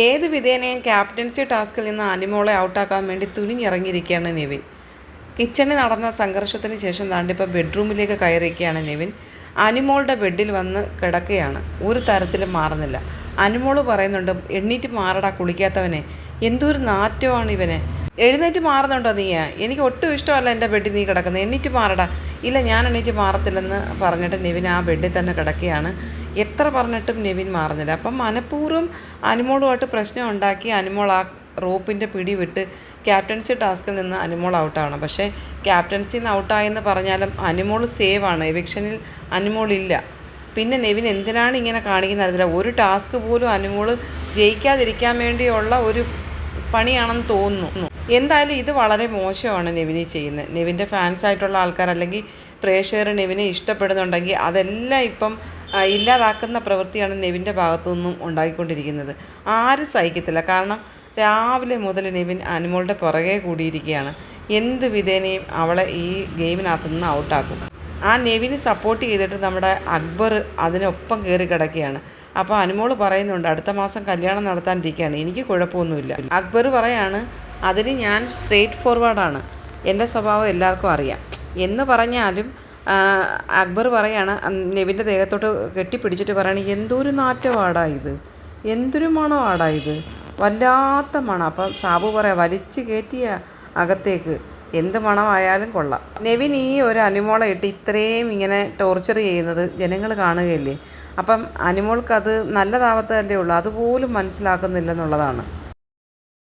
ഏത് വിധേനയും ക്യാപ്റ്റൻസി ടാസ്കിൽ നിന്ന് അനിമോളെ ഔട്ടാക്കാൻ വേണ്ടി തുനിഞ്ഞിറങ്ങിയിരിക്കുകയാണ് നിവിൻ. കിച്ചണിൽ നടന്ന സംഘർഷത്തിന് ശേഷം താണ്ടിപ്പോൾ ബെഡ്റൂമിലേക്ക് കയറിയിരിക്കുകയാണ് നിവിൻ. അനിമോളുടെ ബെഡിൽ വന്ന് കിടക്കുകയാണ്. ഒരു തരത്തിലും മാറുന്നില്ല. അനിമോൾ പറയുന്നുണ്ട് എണ്ണീറ്റ് മാറടാ കുളിക്കാത്തവനെ. എന്തൊരു നാറ്റമാണ് ഇവനെ. എഴുന്നേറ്റ് മാറുന്നുണ്ടോ നീ എനിക്ക് ഒട്ടും ഇഷ്ടമല്ല എന്റെ ബെഡിൽ നീ കിടക്കുന്നത് എണ്ണീറ്റ് മാറടാ. ഇല്ല ഞാൻ എണ്ണീറ്റ് മാറത്തില്ലെന്ന് പറഞ്ഞിട്ട് നിവിൻ ആ ബെഡിൽ തന്നെ കിടക്കുകയാണ്. എത്ര പറഞ്ഞിട്ടും നിവിൻ മാറുന്നില്ല. അപ്പം മനഃപൂർവം അനുമോളുമായിട്ട് പ്രശ്നം ഉണ്ടാക്കി അനുമോൾ ആ റോപ്പിന്റെ പിടി വിട്ട് ക്യാപ്റ്റൻസി ടാസ്കിൽ നിന്ന് അനുമോൾ ഔട്ടാവണം. പക്ഷേ ക്യാപ്റ്റൻസിൽ നിന്ന് ഔട്ടായെന്ന് പറഞ്ഞാലും അനുമോൾ സേവ് ആണ് എവിക്ഷനിൽ അനിമോൾ ഇല്ല. പിന്നെ നെവിൻ എന്തിനാണ് ഇങ്ങനെ കാണിക്കുന്നത് അറിയില്ല ഒരു ടാസ്ക് പോലും അനുമോൾ ജയിക്കാതിരിക്കാൻ വേണ്ടിയുള്ള ഒരു പണിയാണെന്ന് തോന്നുന്നു. എന്തായാലും ഇത് വളരെ മോശമാണ് നെവിന് ചെയ്യുന്നത്. നെവിന്റെ ഫാൻസ് ആയിട്ടുള്ള ആൾക്കാർ അല്ലെങ്കിൽ പ്രേക്ഷകർ നെവിനെ ഇഷ്ടപ്പെടുന്നുണ്ടെങ്കിൽ അതെല്ലാം ഇപ്പം ഇല്ലാതാക്കുന്ന പ്രവൃത്തിയാണ് നെവിന്റെ ഭാഗത്തു നിന്നും ഉണ്ടായിക്കൊണ്ടിരിക്കുന്നത്. ആരും സഹിക്കത്തില്ല. കാരണം രാവിലെ മുതൽ നെവിൻ അനുമോളുടെ പുറകെ കൂടിയിരിക്കുകയാണ്. എന്ത് വിധേനയും അവളെ ഈ ഗെയിമിനകത്തു നിന്ന് ഔട്ടാക്കും. ആ നെവിന് സപ്പോർട്ട് ചെയ്തിട്ട് നമ്മുടെ അക്ബർ അതിനൊപ്പം കയറി കിടക്കുകയാണ്. അപ്പോൾ അനുമോൾ പറയുന്നുണ്ട് അടുത്ത മാസം കല്യാണം നടത്താനിരിക്കുകയാണ് എനിക്ക് കുഴപ്പമൊന്നുമില്ല. അക്ബർ പറയാണ് അതിന് ഞാൻ സ്ട്രേറ്റ് ഫോർവേഡാണ്. എന്റെ സ്വഭാവം എല്ലാവർക്കും അറിയാം. എന്ന് പറഞ്ഞാലും അക്ബർ പറയാണ് നെവിന്റെ ദേഹത്തോട്ട് കെട്ടിപ്പിടിച്ചിട്ട് പറയണ എന്തൊരു നാറ്റവാടാ ഇത്. എന്തൊരു മണവാടാ ഇത്. വല്ലാത്ത മണം. അപ്പം ഷാബു പറയാം വലിച്ചു കയറ്റിയ അകത്തേക്ക് എന്ത് മണമായാലും കൊള്ളാം. നെവിൻ ഈ ഒരു അനിമോളെ ഇട്ട് ഇത്രയും ഇങ്ങനെ ടോർച്ചർ ചെയ്യുന്നത് ജനങ്ങൾ കാണുകയല്ലേ? അപ്പം അനിമോൾക്ക് അത് നല്ലതാവത്തല്ലേ ഉള്ളൂ. അതുപോലും മനസ്സിലാക്കുന്നില്ലെന്നുള്ളതാണ്.